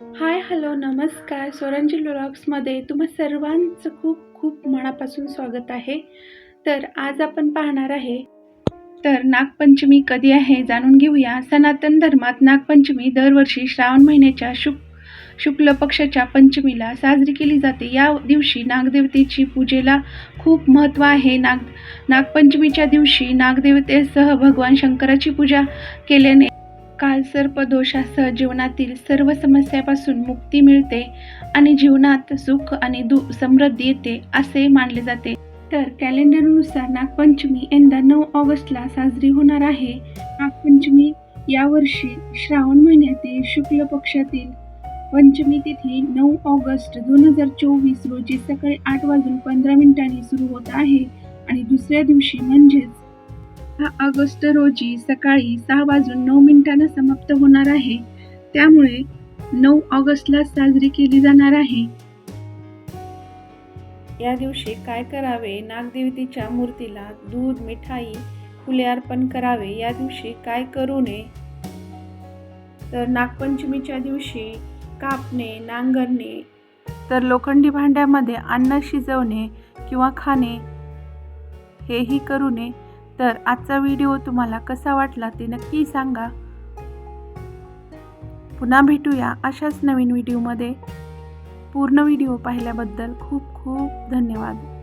Hi hello नमस्कार. स्वरांजली व्लॉग्समध्ये तुम्हा सर्वांचं खूप खूप मनापासून स्वागत आहे. तर आज आपण पाहणार आहे. तर नागपंचमी कधी आहे जाणून घेऊया. सनातन धर्मात नागपंचमी दरवर्षी श्रावण महिन्याच्या शुक शुक्ल पक्षाच्या पंचमीला साजरी केली जाते. या दिवशी नागदेवतेची पूजेला खूप महत्त्व आहे. नाग नागपंचमीच्या दिवशी नागदेवतेसह भगवान शंकराची पूजा केल्याने कालसर्पदोषासह जीवनातील सर्व समस्यापासून मुक्ती मिळते आणि जीवनात सुख आणि दु समृद्धी येते असे मानले जाते. तर कॅलेंडरनुसार नागपंचमी यंदा नऊ ऑगस्टला साजरी होणार आहे. नागपंचमी यावर्षी श्रावण महिन्यातील शुक्ल पक्षातील पंचमी तिथी नऊ ऑगस्ट दोन हजार चोवीस रोजी सकाळी आठ वाजून पंधरा मिनिटांनी सुरू होत आहे आणि दुसऱ्या दिवशी म्हणजेच ऑगस्ट रोजी सकाळी सहा वाजून नऊ मिनिटांना समाप्त होणार आहे. त्यामुळे नऊ ऑगस्टला साजरी केली जाणार आहे. या दिवशी काय करावे? नागदेवतेच्या मूर्तीला दूध मिठाई फुले अर्पण करावे. या दिवशी काय करू नये? तर नागपंचमीच्या दिवशी कापणे नांगरणे तर लोखंडी भांड्यामध्ये अन्न शिजवणे किंवा खाणे हेही करू नये. तर आजचा व्हिडिओ तुम्हाला कसा वाटला ते नक्की सांगा. पुन्हा भेटूया अशाच नवीन व्हिडिओमध्ये. पूर्ण व्हिडिओ पाहिल्याबद्दल खूप खूप धन्यवाद.